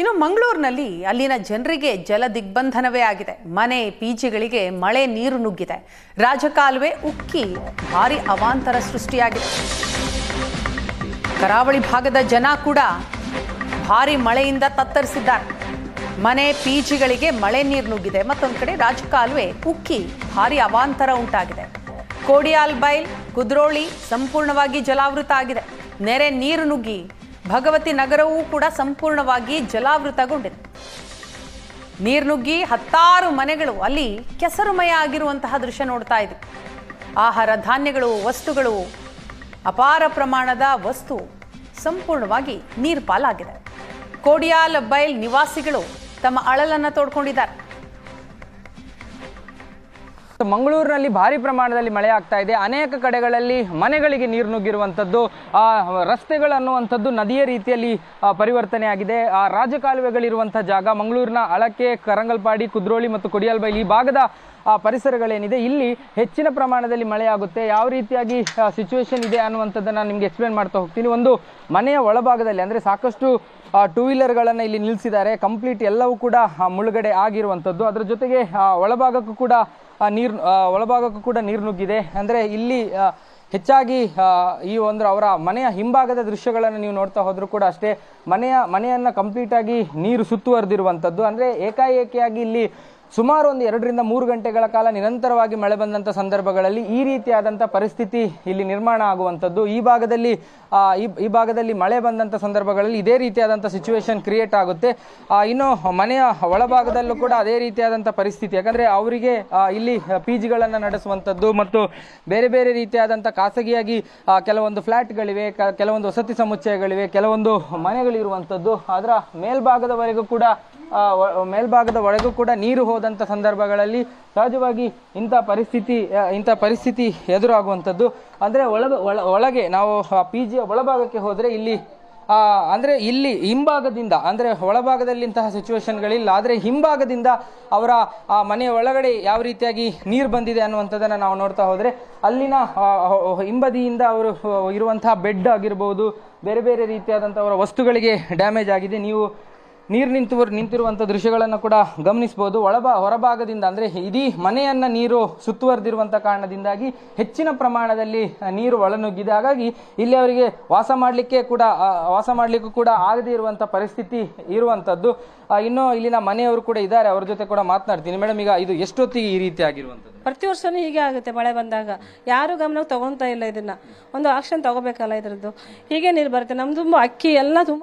ಇನ್ನು ಮಂಗಳೂರಿನಲ್ಲಿ ಅಲ್ಲಿನ ಜನರಿಗೆ ಜಲ ದಿಗ್ಬಂಧನವೇ ಆಗಿದೆ. ಮನೆ ಪಿಜಿಗಳಿಗೆ ಮಳೆ ನೀರು ನುಗ್ಗಿದೆ. ರಾಜಕಾಲುವೆ ಉಕ್ಕಿ ಭಾರಿ ಅವಾಂತರ ಸೃಷ್ಟಿಯಾಗಿದೆ. ಕರಾವಳಿ ಭಾಗದ ಜನ ಕೂಡ ಭಾರಿ ಮಳೆಯಿಂದ ತತ್ತರಿಸಿದ್ದಾರೆ. ಮನೆ ಪಿಜಿಗಳಿಗೆ ಮಳೆ ನೀರು ನುಗ್ಗಿದೆ. ಮತ್ತೊಂದು ಕಡೆ ರಾಜಕಾಲುವೆ ಉಕ್ಕಿ ಭಾರಿ ಅವಾಂತರ ಉಂಟಾಗಿದೆ. ಕೋಡಿಯಾಲ್ ಬೈಲ್, ಕುದ್ರೋಳಿ ಸಂಪೂರ್ಣವಾಗಿ ಜಲಾವೃತ ಆಗಿದೆ. ನೆರೆ ನೀರು ನುಗ್ಗಿ ಭಗವತಿ ನಗರವೂ ಕೂಡ ಸಂಪೂರ್ಣವಾಗಿ ಜಲಾವೃತಗೊಂಡಿದೆ. ನೀರು ನುಗ್ಗಿ ಹತ್ತಾರು ಮನೆಗಳು ಅಲ್ಲಿ ಕೆಸರುಮಯ ಆಗಿರುವಂತಹ ದೃಶ್ಯ ನೋಡ್ತಾ ಇದೆ. ಆಹಾರ ಧಾನ್ಯಗಳು, ವಸ್ತುಗಳು, ಅಪಾರ ಪ್ರಮಾಣದ ವಸ್ತು ಸಂಪೂರ್ಣವಾಗಿ ನೀರು ಪಾಲಾಗಿದೆ ಕೋಡಿಯಾಲ್ ಬೈಲ್ ನಿವಾಸಿಗಳು ತಮ್ಮ ಅಳಲನ್ನು ತೋಡ್ಕೊಂಡಿದ್ದಾರೆ. ಮಂಗಳೂರಿನಲ್ಲಿ ಭಾರಿ ಪ್ರಮಾಣದಲ್ಲಿ ಮಳೆ ಆಗ್ತಾ ಇದೆ. ಅನೇಕ ಕಡೆಗಳಲ್ಲಿ ಮನೆಗಳಿಗೆ ನೀರು ನುಗ್ಗಿರುವಂಥದ್ದು ಆ, ರಸ್ತೆಗಳು ಅನ್ನುವಂಥದ್ದು ನದಿಯ ರೀತಿಯಲ್ಲಿ ಪರಿವರ್ತನೆ ಆಗಿದೆ ಆ ರಾಜಕಾಲುವೆಗಳಿರುವಂಥ ಜಾಗ ಮಂಗಳೂರಿನ ಅಳಕೆ ಕರಂಗಲ್ಪಾಡಿ ಕುದ್ರೋಳಿ ಮತ್ತು ಕೊಡಿಯಾಲ್ಬೈಲ್ ಈ ಭಾಗದ ಆ, ಪರಿಸರಗಳೇನಿದೆ. ಇಲ್ಲಿ ಹೆಚ್ಚಿನ ಪ್ರಮಾಣದಲ್ಲಿ ಮಳೆ ಆಗುತ್ತೆ. ಯಾವ ರೀತಿಯಾಗಿ ಸಿಚುವೇಶನ್ ಇದೆ ಅನ್ನುವಂಥದ್ದನ್ನು ನಿಮಗೆ ಎಕ್ಸ್ಪ್ಲೇನ್ ಮಾಡ್ತಾ ಹೋಗ್ತೀನಿ. ಒಂದು ಮನೆಯ ಒಳಭಾಗದಲ್ಲಿ ಅಂದರೆ ಸಾಕಷ್ಟು ಟೂ ವೀಲರ್ಗಳನ್ನು ಇಲ್ಲಿ ನಿಲ್ಲಿಸಿದ್ದಾರೆ ಕಂಪ್ಲೀಟ್ ಎಲ್ಲವೂ ಕೂಡ ಮುಳುಗಡೆ ಆಗಿರುವಂಥದ್ದು. ಅದರ ಜೊತೆಗೆ ಒಳಭಾಗಕ್ಕೂ ಕೂಡ ನೀರು ಒಳಭಾಗಕ್ಕೂ ಕೂಡ ನೀರು ನುಗ್ಗಿದೆ. ಅಂದರೆ ಇಲ್ಲಿ ಹೆಚ್ಚಾಗಿ ಈ ಒಂದು ಅವರ ಮನೆಯ ಹಿಂಭಾಗದ ದೃಶ್ಯಗಳನ್ನು ನೀವು ನೋಡ್ತಾ ಹೋದರೂ ಕೂಡ ಅಷ್ಟೇ ಮನೆಯ, ಮನೆಯನ್ನು ಕಂಪ್ಲೀಟಾಗಿ ನೀರು ಸುತ್ತುವರೆದಿರುವಂಥದ್ದು ಅಂದರೆ ಏಕಾಏಕಿಯಾಗಿ ಇಲ್ಲಿ ಸುಮಾರು ಒಂದು ಎರಡರಿಂದ ಮೂರು ಗಂಟೆಗಳ ಕಾಲ ನಿರಂತರವಾಗಿ ಮಳೆ ಬಂದಂಥ ಸಂದರ್ಭಗಳಲ್ಲಿ ಈ ರೀತಿಯಾದಂಥ ಪರಿಸ್ಥಿತಿ ಇಲ್ಲಿ ನಿರ್ಮಾಣ ಆಗುವಂಥದ್ದು. ಈ ಭಾಗದಲ್ಲಿ ಈ ಭಾಗದಲ್ಲಿ ಮಳೆ ಬಂದಂಥ ಸಂದರ್ಭಗಳಲ್ಲಿ ಇದೇ ರೀತಿಯಾದಂಥ ಸಿಚುವೇಶನ್ ಕ್ರಿಯೇಟ್ ಆಗುತ್ತೆ. ಇನ್ನು ಮನೆಯ ಒಳಭಾಗದಲ್ಲೂ ಕೂಡ ಅದೇ ರೀತಿಯಾದಂಥ ಪರಿಸ್ಥಿತಿ. ಯಾಕಂದರೆ ಅವರಿಗೆ ಇಲ್ಲಿ ಪಿ ಜಿಗಳನ್ನು ನಡೆಸುವಂಥದ್ದು ಮತ್ತು ಬೇರೆ ಬೇರೆ ರೀತಿಯಾದಂಥ ಖಾಸಗಿಯಾಗಿ ಕೆಲವೊಂದು ಫ್ಲ್ಯಾಟ್ಗಳಿವೆ ಕೆಲವೊಂದು ವಸತಿ ಸಮುಚ್ಚಯಗಳಿವೆ, ಕೆಲವೊಂದು ಮನೆಗಳಿರುವಂಥದ್ದು. ಅದರ ಮೇಲ್ಭಾಗದವರೆಗೂ ಕೂಡ ಮೇಲ್ಭಾಗದ ಒಳಗೂ ಕೂಡ ನೀರು ಹೋದಂಥ ಸಂದರ್ಭಗಳಲ್ಲಿ ಸಹಜವಾಗಿ ಇಂಥ ಪರಿಸ್ಥಿತಿ ಇಂಥ ಪರಿಸ್ಥಿತಿ ಎದುರಾಗುವಂಥದ್ದು. ಅಂದರೆ ಒಳ ಒಳ- ಒಳಗೆ ನಾವು ಪಿ ಜಿಯ ಒಳಭಾಗಕ್ಕೆ ಹೋದರೆ ಇಲ್ಲಿ ಅಂದರೆ ಇಲ್ಲಿ ಹಿಂಭಾಗದಿಂದ, ಅಂದರೆ ಒಳಭಾಗದಲ್ಲಿ ಇಂತಹ ಸಿಚುವೇಶನ್ಗಳಿಲ್ಲ ಆದರೆ ಹಿಂಭಾಗದಿಂದ ಅವರ, ಆ, ಮನೆಯ ಒಳಗಡೆ ಯಾವ ರೀತಿಯಾಗಿ ನೀರು ಬಂದಿದೆ ಅನ್ನುವಂಥದ್ದನ್ನು ನಾವು ನೋಡ್ತಾ ಹೋದರೆ, ಅಲ್ಲಿನ ಹಿಂಬದಿಯಿಂದ ಅವರು ಇರುವಂತಹ ಬೆಡ್ ಆಗಿರ್ಬೋದು, ಬೇರೆ ಬೇರೆ ರೀತಿಯಾದಂಥ ಅವರ ವಸ್ತುಗಳಿಗೆ ಡ್ಯಾಮೇಜ್ ಆಗಿದೆ. ನೀವು ನೀರು ನಿಂತು ನಿಂತಿರುವಂಥ ದೃಶ್ಯಗಳನ್ನು ಕೂಡ ಗಮನಿಸಬಹುದು ಒಳಬ ಹೊರಭಾಗದಿಂದ ಅಂದರೆ ಇಡೀ ಮನೆಯನ್ನು ನೀರು ಸುತ್ತುವರೆದಿರುವಂಥ ಕಾರಣದಿಂದಾಗಿ ಹೆಚ್ಚಿನ ಪ್ರಮಾಣದಲ್ಲಿ ನೀರು ಒಳನುಗ್ಗಿದೆ. ಹಾಗಾಗಿ ಇಲ್ಲಿ ಅವರಿಗೆ ವಾಸ ಮಾಡಲಿಕ್ಕೆ ಕೂಡ ವಾಸ ಮಾಡಲಿಕ್ಕೂ ಕೂಡ ಆಗದೇ ಇರುವಂಥ ಪರಿಸ್ಥಿತಿ ಇರುವಂಥದ್ದು ಇನ್ನು ಇಲ್ಲಿನ ಮನೆಯವರು ಕೂಡ ಇದ್ದಾರೆ. ಅವ್ರ ಜೊತೆ ಕೂಡ ಮಾತನಾಡ್ತೀನಿ. ಮೇಡಮ್, ಈಗ ಇದು ಎಷ್ಟೊತ್ತಿಗೆ ಈ ರೀತಿ ಆಗಿರುವಂಥದ್ದು ಪ್ರತಿ ವರ್ಷವೂ ಹೀಗೆ ಆಗುತ್ತೆ ಮಳೆ ಬಂದಾಗ. ಯಾರು ಗಮನ ತಗೊಳ್ತಾ ಇಲ್ಲ ಇದನ್ನ. ಒಂದು ಆಕ್ಷನ್ ತಗೋಬೇಕಲ್ಲ ಇದರದ್ದು. ಹೀಗೆ ನೀರು ಬರುತ್ತೆ. ನಮ್ದು ತುಂಬ ಅಕ್ಕಿ ಎಲ್ಲ ತುಂಬ